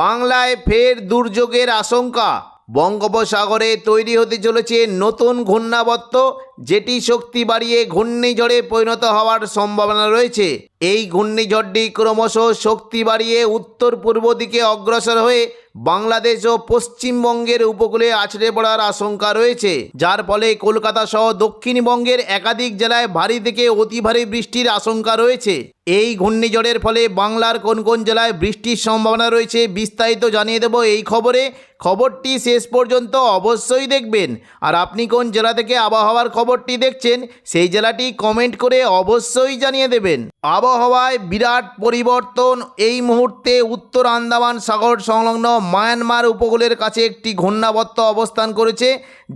বাংলায় ফের দুর্যোগের আশঙ্কা। বঙ্গোপসাগরে তৈরি হতে চলেছে নতুন ঘূর্ণাবর্ত, যেটি শক্তি বাড়িয়ে ঘূর্ণিঝড়ে পরিণত হওয়ার সম্ভাবনা রয়েছে। এই ঘূর্ণিঝড়টি ক্রমশ শক্তি বাড়িয়ে উত্তর পূর্ব দিকে অগ্রসর হয়ে বাংলাদেশ ও পশ্চিমবঙ্গের উপকূলে আছড়ে পড়ার আশঙ্কা রয়েছে। যার ফলে কলকাতা সহ দক্ষিণবঙ্গের একাধিক জেলায় ভারী থেকে অতি ভারী বৃষ্টির আশঙ্কা রয়েছে। এই ঘূর্ণিঝড়ের ফলে বাংলার কোন কোন জেলায় বৃষ্টির সম্ভাবনা রয়েছে বিস্তারিত জানিয়ে দেব এই খবরে। খবরটি শেষ পর্যন্ত অবশ্যই দেখবেন। আর আপনি কোন জেলা থেকে আবহাওয়ার খবরটি দেখছেন, সেই জেলাটি কমেন্ট করে অবশ্যই জানিয়ে দেবেন। আবহাওয়ায় বিরাট পরিবর্তন। এই মুহূর্তে উত্তর আন্দামান সাগর সংলগ্ন মায়ানমার উপকূলের কাছে একটি ঘূর্ণাবর্ত অবস্থান করেছে,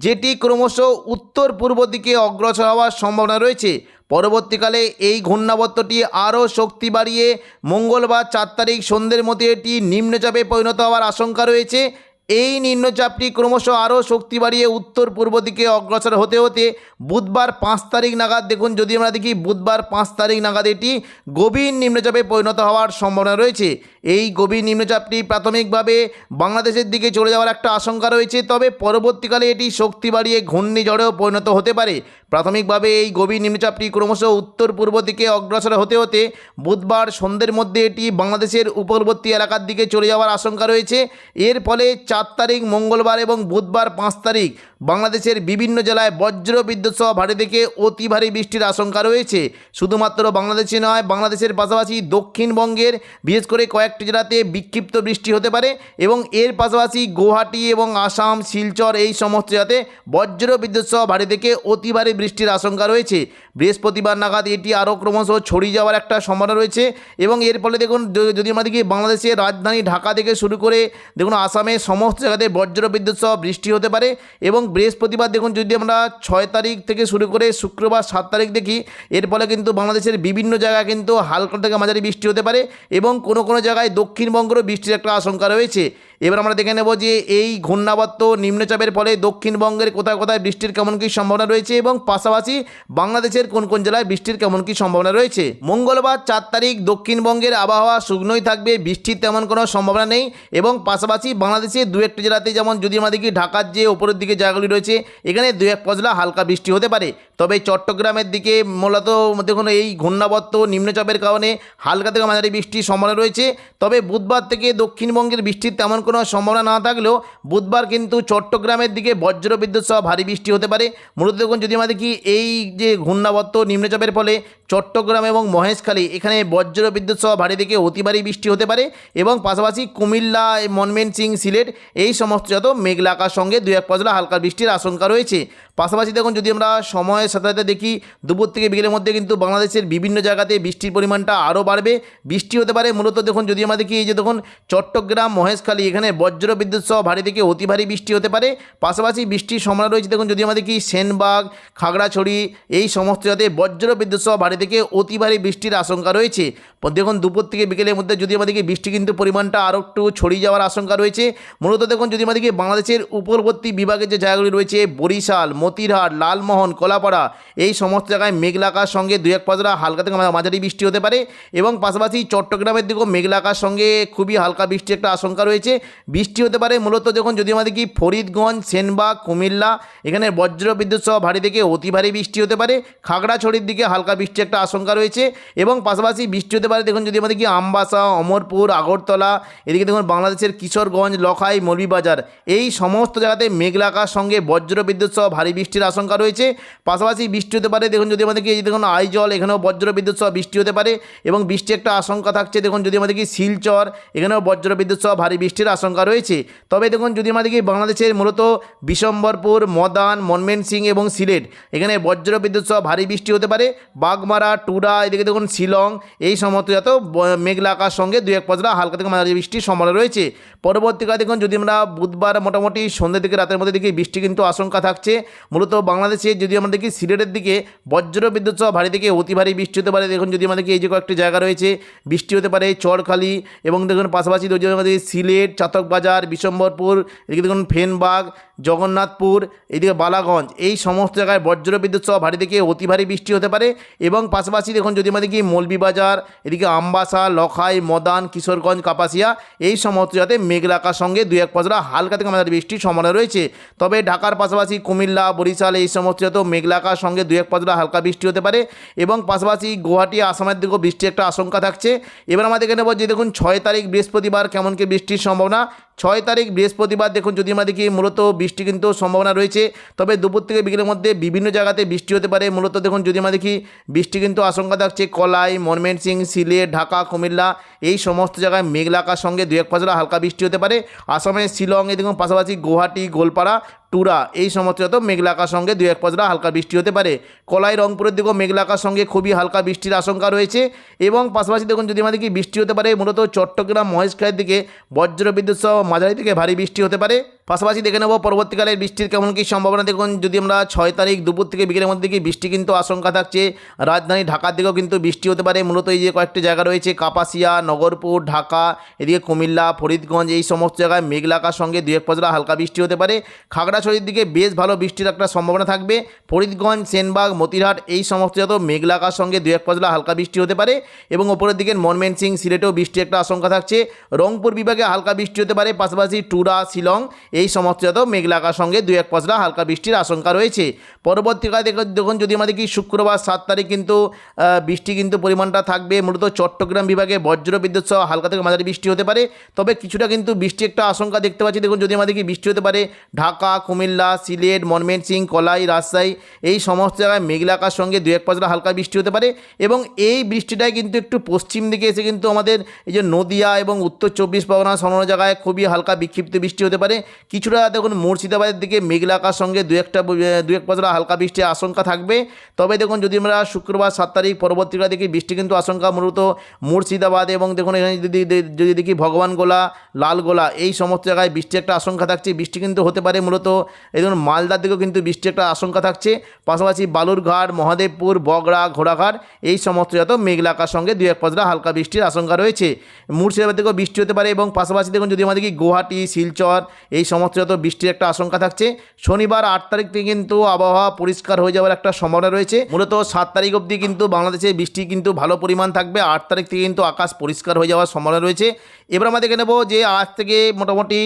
যেটি ক্রমশ উত্তর পূর্ব দিকে অগ্রসর হওয়ার সম্ভাবনা রয়েছে। পরবর্তীকালে এই ঘূর্ণাবর্তটি আরও শক্তি বাড়িয়ে মঙ্গলবার চার তারিখ সন্ধ্যের মধ্যে এটি নিম্নচাপে পরিণত হওয়ার আশঙ্কা রয়েছে। এই নিম্নচাপটি ক্রমশ আরও শক্তি বাড়িয়ে উত্তর পূর্ব দিকে অগ্রসর হতে হতে বুধবার পাঁচ তারিখ নাগাদ, দেখুন যদি আমরা দেখি, বুধবার পাঁচ তারিখ নাগাদ এটি গভীর নিম্নচাপে পরিণত হওয়ার সম্ভাবনা রয়েছে। এই গভীর নিম্নচাপটি প্রাথমিকভাবে বাংলাদেশের দিকে চলে যাওয়ার একটা আশঙ্কা রয়েছে, তবে পরবর্তীকালে এটি শক্তি বাড়িয়ে ঘূর্ণিঝড়েও পরিণত হতে পারে। প্রাথমিকভাবে এই গভীর নিম্নচাপটি ক্রমশ উত্তর পূর্ব দিকে অগ্রসর হতে হতে বুধবার সন্ধ্যের মধ্যে এটি বাংলাদেশের উপকূলবর্তী এলাকার দিকে চলে যাওয়ার আশঙ্কা রয়েছে। এর ফলে চার তারিখ মঙ্গলবার এবং বুধবার পাঁচ তারিখ বাংলাদেশের বিভিন্ন জেলায় বজ্র বিদ্যুৎ সহ ভারী থেকে অতি ভারী বৃষ্টির আশঙ্কা রয়েছে। শুধুমাত্র বাংলাদেশে নয়, বাংলাদেশের পাশাপাশি দক্ষিণবঙ্গের বিশেষ করে কয়েকটি জেলাতে বিক্ষিপ্ত বৃষ্টি হতে পারে এবং এর পাশাপাশি গুয়াহাটি এবং আসাম, শিলচর এই সমস্ত জেলাতে বজ্র বিদ্যুৎ সহ ভারী থেকে অতি ভারী বৃষ্টির আশঙ্কা রয়েছে। বৃহস্পতিবার নাগাদ এটি আরও ক্রমশ ছড়িয়ে যাওয়ার একটা সম্ভাবনা রয়েছে এবং এর ফলে দেখুন যদি আমরা দেখি বাংলাদেশের রাজধানী ঢাকা থেকে শুরু করে, দেখুন আসামের সমস্ত জায়গাতে বজ্র বিদ্যুৎ সহ বৃষ্টি হতে পারে এবং বৃহস্পতিবার দেখুন, যদি আমরা ছয় তারিখ থেকে শুরু করে শুক্রবার সাত তারিখ দেখি, এর ফলে কিন্তু বাংলাদেশের বিভিন্ন জায়গায় কিন্তু হালকা থেকে মাঝারি বৃষ্টি হতে পারে এবং কোনো কোনো জায়গায় দক্ষিণবঙ্গেরও বৃষ্টির একটা আশঙ্কা রয়েছে। এবার আমরা দেখে নেব যে এই ঘূর্ণাবর্ত নিম্নচাপের ফলে দক্ষিণবঙ্গের কোথায় কোথায় বৃষ্টির কেমন কী সম্ভাবনা রয়েছে এবং পাশাপাশি বাংলাদেশের কোন কোন জেলায় বৃষ্টির কেমন কী সম্ভাবনা রয়েছে? মঙ্গলবার চার তারিখ দক্ষিণবঙ্গের আবহাওয়া শুকনোই থাকবে, বৃষ্টির তেমন কোনো সম্ভাবনা নেই এবং পাশাপাশি বাংলাদেশের দু একটি জেলাতে যেমন যদি আমরা দেখি ঢাকার যে ওপরের দিকে জায়গাগুলি রয়েছে, এখানে দু এক পজলা হালকা বৃষ্টি হতে পারে। তবে চট্টগ্রামের দিকে মূলত দেখুন এই ঘূর্ণাবর্ত নিম্নচাপের কারণে হালকা থেকে মাঝারি বৃষ্টির সম্ভাবনা রয়েছে। তবে বুধবার থেকে দক্ষিণবঙ্গের বৃষ্টির তেমন কোনো সম্ভাবনা না থাকলেও বুধবার কিন্তু চট্টগ্রামের দিকে বজ্র বিদ্যুৎ সহ ভারী বৃষ্টি হতে পারে। মূলত দেখুন যদি আমরা দেখি এই যে ঘূর্ণাবর্ত নিম্নচাপের ফলে চট্টগ্রাম এবং মহেশখালী, এখানে বজ্র বিদ্যুৎ সহ ভারী থেকে অতি ভারী বৃষ্টি হতে পারে এবং পাশাপাশি কুমিল্লা মনমেন সিং, সিলেট এই সমস্ত যত মেঘলা আকার সঙ্গে দু এক পজলা হালকা বৃষ্টির আশঙ্কা রয়েছে। পাশাপাশি দেখুন, যদি আমরা সময়ের সাথে সাথে দেখি, দুপুর থেকে বিকেলের মধ্যে কিন্তু বাংলাদেশের বিভিন্ন জায়গাতে বৃষ্টির পরিমাণটা আরও বাড়বে। বৃষ্টি হতে পারে, মূলত দেখুন, যদি আমরা দেখি এই যে দেখুন, চট্টগ্রাম, মহেশখালী, এখানে বজ্র বিদ্যুৎ সহ ভারী থেকে অতি ভারী বৃষ্টি হতে পারে। পাশাপাশি বৃষ্টির সম্ভাবনা রয়েছে, দেখুন, যদি আমরা দেখি সেনবাগ, খাগড়াছড়ি, এই সমস্ত জায়গাতে বজ্র বিদ্যুৎ সহ ভারী থেকে অতি ভারী বৃষ্টির আশঙ্কা রয়েছে। দেখুন, দুপুর থেকে বিকেলের মধ্যে যদি আমরা দেখি, বৃষ্টি কিন্তু পরিমাণটা আরও একটু ছড়িয়ে যাওয়ার আশঙ্কা রয়েছে। মূলত দেখুন, যদি দেখি, বাংলাদেশের উপকূলবর্তী বিভাগের যে জায়গাগুলি রয়েছে, বরিশাল মতিরহাট, লালমোহন, কলাপাড়া এই সমস্ত জায়গায় মেঘলাকার সঙ্গে দু এক পাঁচরা হালকা থেকে মাঝারি বৃষ্টি হতে পারে এবং পাশাপাশি চট্টগ্রামের দিকেও মেঘলাকার সঙ্গে খুবই হালকা বৃষ্টির একটা আশঙ্কা রয়েছে। বৃষ্টি হতে পারে মূলত দেখুন যদি আমাদের দেখি ফরিদগঞ্জ, সেনবাগ, কুমিল্লা এখানে বজ্র বিদ্যুৎ সহ ভারী থেকে অতি ভারী বৃষ্টি হতে পারে। খাগড়াছড়ির দিকে হালকা বৃষ্টির একটা আশঙ্কা রয়েছে এবং পাশাপাশি বৃষ্টি হতে পারে দেখুন যদি আমাদের কি আমবাসা, অমরপুর, আগরতলা এদিকে দেখুন বাংলাদেশের কিশোরগঞ্জ, লখাই, মৌলভীবাজার এই সমস্ত জায়গাতে মেঘলাকার সঙ্গে বজ্র বিদ্যুৎ সহ ভারী বৃষ্টির আশঙ্কা রয়েছে। পাশাপাশি বৃষ্টি হতে পারে। দেখুন, যদি দেখি এই দেখুন আইজল এখানেও বজ্র বিদ্যুৎ সহ বৃষ্টি হতে পারে এবং বৃষ্টি একটা আশঙ্কা থাকছে। দেখুন, যদি দেখি শিলচর, এখানেও বজ্র বিদ্যুৎ সহ ভারী বৃষ্টির আশঙ্কা রয়েছে। তবে দেখুন, যদি দেখি বাংলাদেশের মূলত বিশম্বরপুর, মদান, মনমেনসিং এবং সিলেট, এখানে বজ্র বিদ্যুৎ সহ ভারী বৃষ্টি হতে পারে। বাগমারা টুরা এদিকে দেখুন, শিলং, এই ব- মেঘলা আকার সঙ্গে দু এক পজলা হালকা থেকে মাঝারি বৃষ্টির সম্ভাবনা রয়েছে। পরবর্তীকালে দেখুন, যদি আমরা বুধবার মোটামুটি সন্ধ্যে থেকে রাতের মধ্যে দেখি, বৃষ্টি কিন্তু আশঙ্কা থাকছে। মূলত বাংলাদেশে যদি আমরা দেখি সিলেটের দিকে বজ্র বিদ্যুৎ সহ ভারী থেকে অতি ভারী বৃষ্টি হতে পারে, দেখুন যদি আমাদেরকে এই যে কয়েকটি জায়গা রয়েছে, বৃষ্টি হতে পারে চরখালি এবং দেখুন পাশাপাশি যদি আমাদের সিলেট চাতকবাজার বিশম্বরপুর, এদিকে দেখুন ফেনবাগ, জগন্নাথপুর, এদিকে বালাগঞ্জ, এই সমস্ত জায়গায় বজ্র বিদ্যুৎ সহ ভারী থেকে অতি ভারী বৃষ্টি হতে পারে এবং পাশাপাশি দেখুন যদি আমাদের কি মৌলভীবাজার এদিকে আমবাসা, লখাই, মদান, কিশোরগঞ্জ, কাপাসিয়া, এই সমস্ত জায়গাতে মেঘলা আকাশ সঙ্গে দুই এক পশলা হালকা থেকে আমাদের বৃষ্টির সম্ভাবনা রয়েছে। তবে ঢাকার পাশাপাশি কুমিল্লা বরিশাল এই সমস্ত মেঘলাকার সঙ্গে দু এক পশলা হালকা বৃষ্টি হতে পারে এবং পাশাপাশি গুয়াহাটি, আসামের দিকেও বৃষ্টির একটা আশঙ্কা থাকছে। এবার আমাদের এখানে বলছি, দেখুন, ছয় তারিখ বৃহস্পতিবার কেমন কি বৃষ্টির সম্ভাবনা? ছয় তারিখ বৃহস্পতিবার, দেখুন যদি আমরা দেখি, মূলত বৃষ্টি কিন্তু সম্ভাবনা রয়েছে। তবে দুপুর থেকে বিকেলের মধ্যে বিভিন্ন জায়গাতে বৃষ্টি হতে পারে। মূলত দেখুন যদি আমরা দেখি, বৃষ্টি কিন্তু আশঙ্কা থাকছে কলাই, ময়মনসিংহ সিলেট ঢাকা, কুমিল্লা, এই সমস্ত জায়গায় মেঘলাকার সঙ্গে দু এক ফসলা হালকা বৃষ্টি হতে পারে। আসামের শিলংয়ে দেখুন পাশাপাশি গুয়াহাটি, গোলপাড়া টুরা এই সমস্ত যত মেঘলাকার সঙ্গে দু এক পশলা হালকা বৃষ্টি হতে পারে। কলাই, রংপুরের দিকেও মেঘলাকার সঙ্গে খুবই হালকা বৃষ্টির আশঙ্কা রয়েছে। এবং পাশাপাশি দেখুন যদি আমাদের কি বৃষ্টি হতে পারে মূলত চট্টগ্রাম, মহেশখালীর দিকে বজ্র বিদ্যুৎ সহ মাঝারি থেকে ভারী বৃষ্টি হতে পারে। পাশাপাশি দেখে নেব, পরবর্তীকালে বৃষ্টির কেমন কী সম্ভাবনা? দেখুন, যদি আমরা ছয় তারিখ দুপুর থেকে বিকেলের মধ্যে কি বৃষ্টি কিন্তু আশঙ্কা থাকছে। রাজধানী ঢাকার দিকেও কিন্তু বৃষ্টি হতে পারে। মূলত এই যে কয়েকটি জায়গা রয়েছে, কাপাসিয়া, নগরপুর, ঢাকা, এদিকে কুমিল্লা, ফরিদগঞ্জ, এই সমস্ত জায়গায় মেঘলাকার সঙ্গে দু এক পশলা হালকা বৃষ্টি হতে পারে। খাগড়াছড়ির দিকে বেশ ভালো বৃষ্টির একটা সম্ভাবনা থাকবে। ফরিদগঞ্জ, সেনবাগ, মতিরহাট, এই সমস্ত যত মেঘলা আকাশ সঙ্গে দু এক পশলা হালকা বৃষ্টি হতে পারে। এবং ওপরের দিকে মনমেনসিং সিলেটেও বৃষ্টির একটা আশঙ্কা থাকছে। রংপুর বিভাগে হালকা বৃষ্টি হতে পারে। পাশাপাশি টুরা, শিলং এই সমস্ত যত মেঘলা আকাশ সঙ্গে দু এক পশলা হালকা বৃষ্টির আশঙ্কা রয়েছে। পরবর্তীকালে দেখুন যদি আমাদের কি শুক্রবার সাত তারিখ কিন্তু বৃষ্টি কিন্তু পরিমাণটা থাকবে, মূলত চট্টগ্রাম বিভাগে বজ্র বিদ্যুৎ সহ হালকা থেকে মাঝারি বৃষ্টি হতে পারে। তবে কিছুটা কিন্তু বৃষ্টি একটা আশঙ্কা দেখতে পাচ্ছি। দেখুন যদি আমাদের কি বৃষ্টি হতে পারে, ঢাকা, কুমিল্লা, সিলেট, ময়মনসিংহ, কলাই, রাজশাহী, এই সমস্ত জায়গায় মেঘলাকার সঙ্গে দু এক পশলা হালকা বৃষ্টি হতে পারে এবং এই বৃষ্টিটাই কিন্তু একটু পশ্চিম দিকে এসে কিন্তু আমাদের এই যে নদিয়া এবং উত্তর চব্বিশ পরগনা সংলগ্ন জায়গায় খুবই হালকা বিক্ষিপ্ত বৃষ্টি হতে পারে। কিছুটা দেখুন মুর্শিদাবাদের দিকে মেঘলা আকাশ সঙ্গে দু একটা, দু এক পাঁচটা হালকা বৃষ্টির আশঙ্কা থাকবে। তবে দেখুন যদি আমরা শুক্রবার সাত তারিখ পরবর্তীকালে দেখি, বৃষ্টি কিন্তু আশঙ্কা মূলত মুর্শিদাবাদ এবং দেখুন এখানে যদি যদি দেখি ভগবানগোলা, লালগোলা, এই সমস্ত জায়গায় বৃষ্টি একটা আশঙ্কা থাকছে। বৃষ্টি কিন্তু হতে পারে মূলত এই ধরুন মালদার দিকেও কিন্তু বৃষ্টি একটা আশঙ্কা থাকছে। পাশাপাশি বালুরঘাট, মহাদেবপুর, বগড়া, ঘোড়াঘাট, এই সমস্ত যত মেঘলা আকার সঙ্গে দু এক পাঁচটা হালকা বৃষ্টির আশঙ্কা রয়েছে। মুর্শিদাবাদ থেকেও বৃষ্টি হতে পারে এবং পাশাপাশি দেখুন যদি আমাদের কি গুয়াহাটি, শিলচর, এই সমস্ত বৃষ্টির একটা আশঙ্কা থাকছে। শনিবার আট তারিখ থেকে কিন্তু আবহাওয়া পরিষ্কার হয়ে যাওয়ার একটা সম্ভাবনা রয়েছে। মূলত সাত তারিখ অবধি কিন্তু বাংলাদেশে বৃষ্টি কিন্তু ভালো পরিমাণ থাকবে। আট তারিখ থেকে কিন্তু আকাশ পরিষ্কার হয়ে যাওয়ার সম্ভাবনা রয়েছে। এবার আমরা দেখে নেব যে আজ থেকে মোটামুটি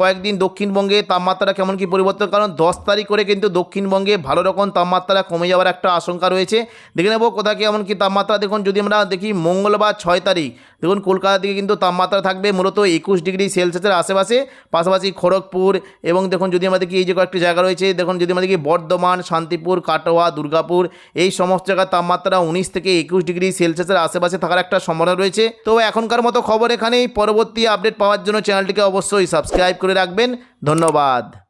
কয়েকদিন দক্ষিণবঙ্গে তাপমাত্রা কেমন কি পরিবর্তন? কারণ দশ তারিখ করে কিন্তু দক্ষিণবঙ্গে ভালো রকম তাপমাত্রা কমে যাওয়ার একটা আশঙ্কা রয়েছে। দেখে নেব কোথায় কেমন কি তাপমাত্রা। দেখুন, যদি আমরা দেখি মঙ্গলবার ছয় তারিখ, দেখুন কলকাতা দিকে কিন্তু তাপমাত্রা থাকবে মূলত একুশ ডিগ্রি সেলসিয়াসের আশেপাশে। পাশাপাশি খড়গপুর এবং দেখুন যদি আমাদের কি এই যে কয়েকটি জায়গা রয়েছে, দেখুন যদি আমাদের কি বর্ধমান, শান্তিপুর, কাটোয়া, দুর্গাপুর, এই সমস্ত জায়গার তাপমাত্রা উনিশ থেকে একুশ ডিগ্রি সেলসিয়াসের আশেপাশে থাকার একটা সম্ভাবনা রয়েছে। তো এখনকার মতো খবর এখানেই, পরবর্তী আপডেট পাওয়ার জন্য চ্যানেলটিকে অবশ্যই সাবস্ক্রাইব করে রাখবেন। ধন্যবাদ।